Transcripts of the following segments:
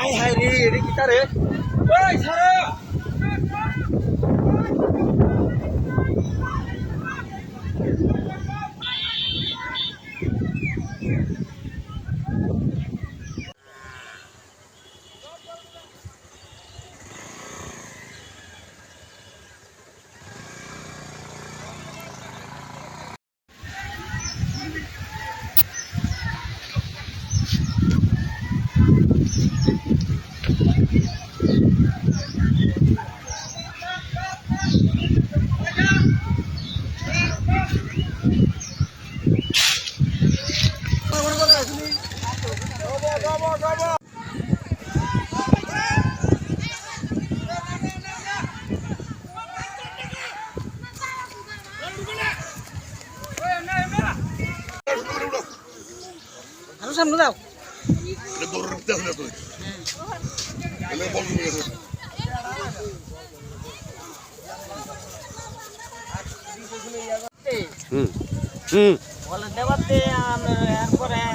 আয় হায় রে এটা কি তারে। ওই সরো। সামনে দাও হুম হুম বলে দেবাতে এরপরে তারা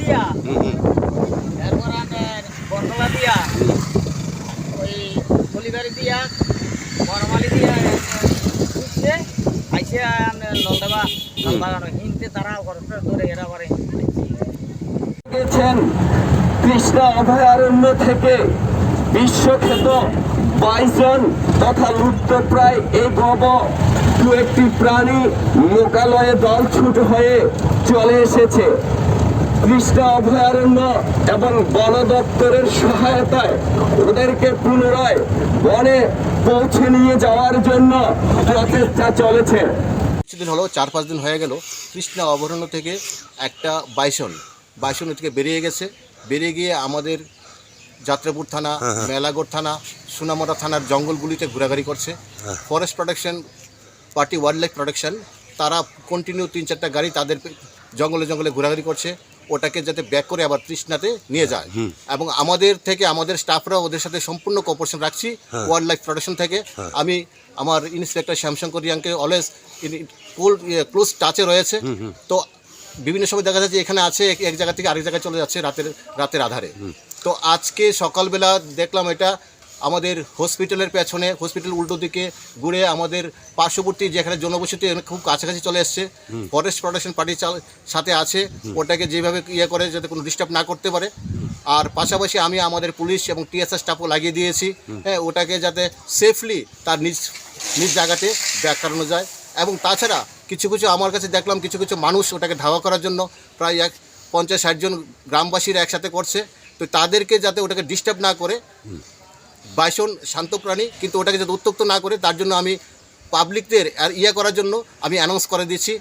দিয়া এরপরে দিয়া ওই কলিবাড়ি দিয়া বনমালি দিয়া ঘুরছে আইসে আমরা নলদেবা বাগানো হিনতে তারা ধরে এরা গেছেন কৃষ্ণা অভয়ারণ্য থেকে বিশ্বখ্যাত বাইসন তথা লুপ্তপ্রায় এই গব দু একটি প্রাণী লোকালয়ে দলছুট হয়ে চলে এসেছে। কৃষ্ণা অভয়ারণ্য এবং বন দপ্তরের সহায়তায় ওদেরকে পুনরায় বনে পৌঁছে নিয়ে যাওয়ার জন্য প্রচেষ্টা চলেছে। কিছুদিন হলো চার পাঁচ দিন হয়ে গেল কৃষ্ণা অভয়ারণ্য থেকে একটা বাইসন বাইসন থেকে বেরিয়ে গেছে। বেরিয়ে গিয়ে আমাদের যাত্রাপুর থানা মেলাগড় থানা সোনামরা থানার জঙ্গলগুলিতে ঘোরাঘুরি করছে। Forest protection party wildlife protection তারা কন্টিনিউ তিন চারটা গাড়ি তাদের জঙ্গলে জঙ্গলে ঘোরাঘুরি করছে। ওটাকে যাতে ব্যাক করে আবার তৃষ্ণাতে নিয়ে যায়। এবং আমাদের থেকে আমাদের স্টাফরা ওদের সাথে সম্পূর্ণ কোঅপারেশন রাখছি ওয়াইল্ড লাইফ প্রোটেকশন থেকে। আমি আমার ইন্সপেক্টর শ্যামশঙ্কর রিয়াংকে অলওয়েজ ক্লোজ টাচে রয়েছে। তো বিভিন্ন সময় দেখা যাচ্ছে এখানে আছে এক- এক জায়গা থেকে আরেক জায়গায় চলে যাচ্ছে রাতের রাতের আধারে। তো আজকে সকালবেলা দেখলাম এটা আমাদের হসপিটালের পেছনে হসপিটাল উল্টো দিকে ঘুরে আমাদের পার্শ্ববর্তী যেখানে জনবসতি এখানে খুব কাছাকাছি চলে এসছে। ফরেস্ট প্রোটেকশন পার্টির সাথে আছে। ওটাকে যেভাবে ইয়ে করে যাতে কোনো ডিস্টার্ব না করতে পারে। আর পাশাপাশি আমি আমাদের পুলিশ এবং টিএসআর স্টাফও লাগিয়ে দিয়েছি। হ্যাঁ ওটাকে যাতে সেফলি তার নিজ নিজ জায়গাতে ব্যাক করানো যায়। এবং তাছাড়া কিছু কিছু আমার কাছে দেখলাম কিছু কিছু মানুষ ওটাকে ধাওয়া করার জন্য। প্রায় এক পঞ্চাশ ষাটজন গ্রামবাসীরা একসাথে করছে। তো তাদেরকে যাতে ওটাকে ডিস্টার্ব না করে বাইসন শান্ত প্রাণী, কিন্তু ওটাকে যাতে উত্তক্ত না করে, তার জন্য আমি পাবলিকদের ইয়ে করার জন্য আমি অ্যানাউন্স করে দিচ্ছি।